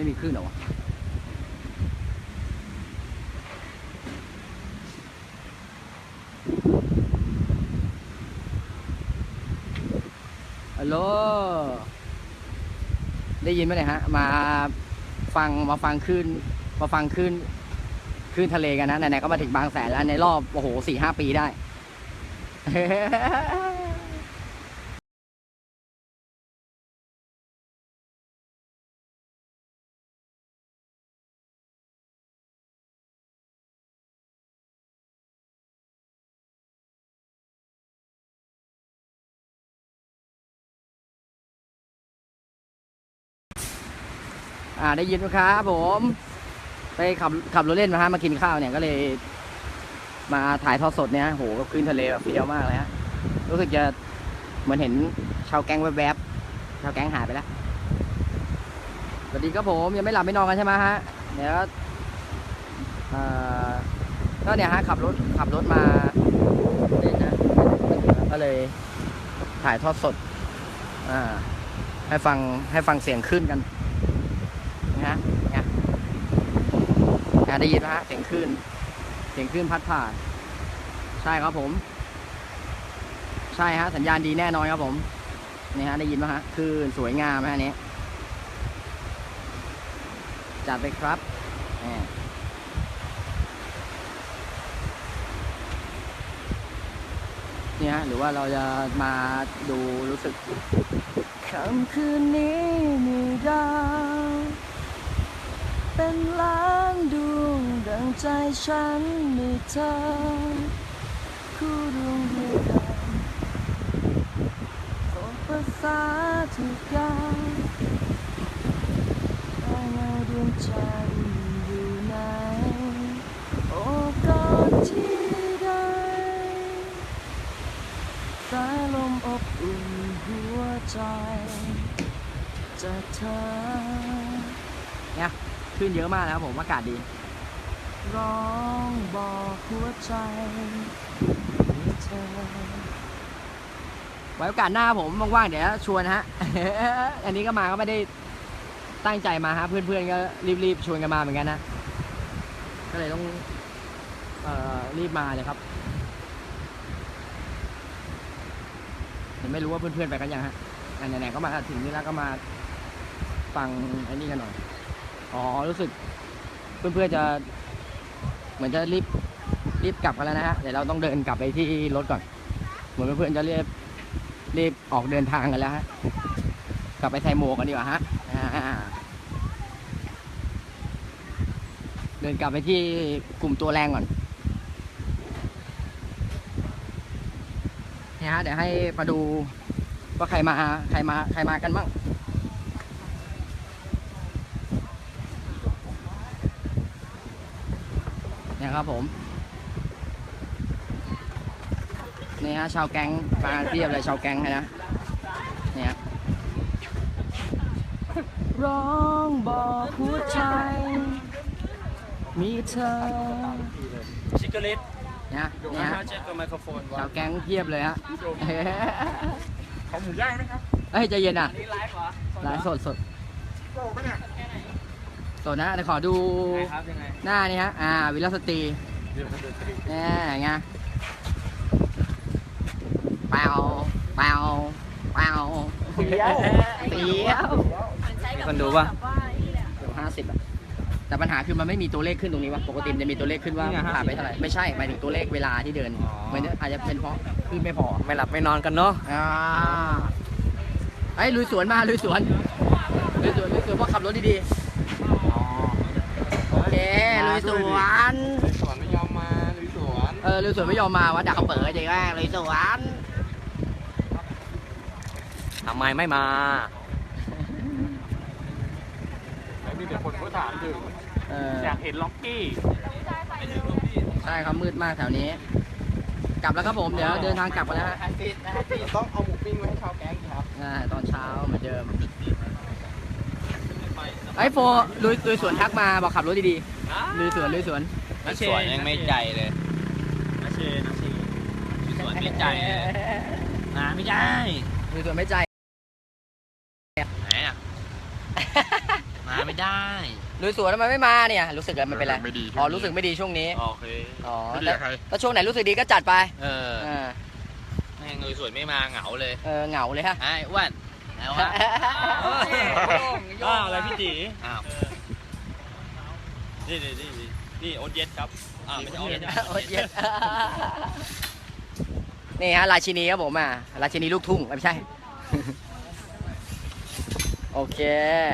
ไม่มีคลื่นเหรอวะฮัลโหล ได้ยินไหมเนี่ยฮะ มาฟังมาฟังคลื่นมาฟังคลื่นคลื่นทะเลกันนะไหนๆก็มาถึงบางแสนแล้วในรอบ โอ้โหสี่ห้าปีได้ อ่าได้ยินไหมครับผม ไปขับขับรถเล่นมาฮะมากินข้าวเนี่ยก็เลย มาถ่ายทอดสดเนี่ยโหก็ขึ้นทะเลแบบเฟี้ยวมากเลยฮะรู้สึกจะเหมือนเห็นชาวแก๊งแวบๆชาวแก๊งหายไปแล้วสวัสดีครับผมยังไม่หลับไม่นอนกันใช่ไหมฮะเดี๋ยวอ่อก็เนี่ยฮะขับรถขับรถมาเล่นนะก็เลยถ่ายทอดสดอ่าให้ฟังให้ฟังเสียงขึ้นกัน นะฮะเนี่ยอะได้ยินไหมฮะเสียงคลื่นเสียงคลื่นพัดผ่าน ใช่ครับผม ใช่ฮะ สัญญาณดีแน่นอนครับผมนี่ฮะได้ยินไหมฮะคลื่นสวยงามฮะนี้จัดไปครับเนี่ยฮะหรือว่าเราจะมาดูรู้สึกค่ำคืนนี้มีดาว เป็นล้านดวงดัง ใจฉันมีเธอคู่ดวงเดียวกันโอ้ภาษาทุกอย่างายในดวงใจอยู่ไหนโอกอดที่ใดสายลมอบอุ่นหัวใจจากเธอเนี่ยขึ้นเยอะมากนะครับผมอากาศดี ร้องบอกหัวใจให้เธอไว้โอกาสหน้าผมว่างๆเดี๋ยวชวนฮะ อันนี้ก็มาก็ไม่ได้ตั้งใจมาฮะเพื่อนๆก็รีบๆชวนกันมาเหมือนกันนะ ก็เลยต้องเอ่อรีบมาเลยครับเดี๋ยวไม่รู้ว่าเพื่อนๆไปกันยังฮะอะไหนๆก็มาถึงนี่แล้วก็มาฟังไอ้นี่กันหน่อย อ๋อ รู้สึกเพื่อนๆจะ เหมือนจะรีบรีบกลับกันแล้วนะฮะเดี๋ยวเราต้องเดินกลับไปที่รถก่อน เหมือนเพื่อนๆจะรีบรีบออกเดินทางกันแล้วฮะกลับไปใส่หมวกกันดีกว่าฮะเดินกลับไปที่กลุ่มตัวแรงก่อนเนี่ยฮะเดี๋ยวให้มาดูว่าใครมาใครมาใครมากันบ้าง เนี่ยครับผมนี่ฮะชาวแก๊งมาเทียบเลยชาวแก๊งเลยนะเนี่ยฮะร้องบอกหัวใจมีเธอชิคเกอร์เลสเนี่ยเนี่ยฮะเช็คกับไมโครโฟนชาวแก๊งเทียบเลยฮะเขาหมูย่างนะครับเฮ้ยใจเย็นอะนี่ไลฟ์เหรอไลฟ์สดสดโก้ปะเนี่ย สดนะเดี๋ยวขอดูไงครับยังไงหน้านี่ฮะ อ่า วิลสตรีเดี๋ยวเดี๋ยวสตรีเนี่ยไงเปล่าเปล่าเปล่าเสียวเสียวมีคนดูป่ะห้าสิบอะแต่ปัญหาคือมันไม่มีตัวเลขขึ้นตรงนี้วะปกติมันจะมีตัวเลขขึ้นว่านี่ไงผ่านไปเท่าไหร่ไม่ใช่หมายถึงตัวเลขเวลาที่เดินอ๋อเหมือนอาจจะเป็นเพราะขึ้นไม่พอไม่หลับไม่นอนกันเนาะอ่าไอ้ยลุยสวนมาลุยสวนลุยสวนลุยสวนเพราะขับรถดีๆโอเคลุ ยสวนสวนไม่ยอมมาลุยสวนเออลุยสวนไม่ยอมมาว่าดักเขาเปิดจริงแรกลุยสวนทำไมไม่มาไม่มีแต่คนก็ถามถึงเอออยากเห็นล็อกกี้ใช่ครับมืดมากแถวนี้ กลับแล้วครับผมเดี๋ยวเดินทางกลับกันแล้วฮะต้องเอาหมูปิ้งไว้ให้ชาวแก๊งครับอ่าตอนเช้าเหมือนเดิมไอ้โฟลุยลุยสวนทักมาบอกขับรถดีๆ ลุยสวนลุยสวนสวนยังไม่ใจเลยนาเชนาเชสวนไม่ใจเลยนะไม่ใจลุยสวนไม่ใจไหนอะไหนมาไม่ได้ลุยสวนทำไมไม่มาเนี่ย รู้สึกอะไรไม่เป็นไรไม่ดีอ๋อรู้สึกไม่ดีช่วงนี้โอเคอ๋อไม่ดีแต่กับใครถ้าช่วงไหนรู้สึกดีก็จัดไป เออเออแม่งเลยสวยไม่มาเหงาเลยเออเหงาเลยฮะไอ้อ้วนเอาวะอ้าวอะไรพี่ตีอ้าว นี่นี่นี่นี่นี่โอ๊ตเย็ดครับ อ่าไม่ใช่โอ๊ตเย็ดโอ๊ยเย็ดนี่ฮะราชินีครับผมอะราชินีลูกทุ่งไม่ใช่ โอเค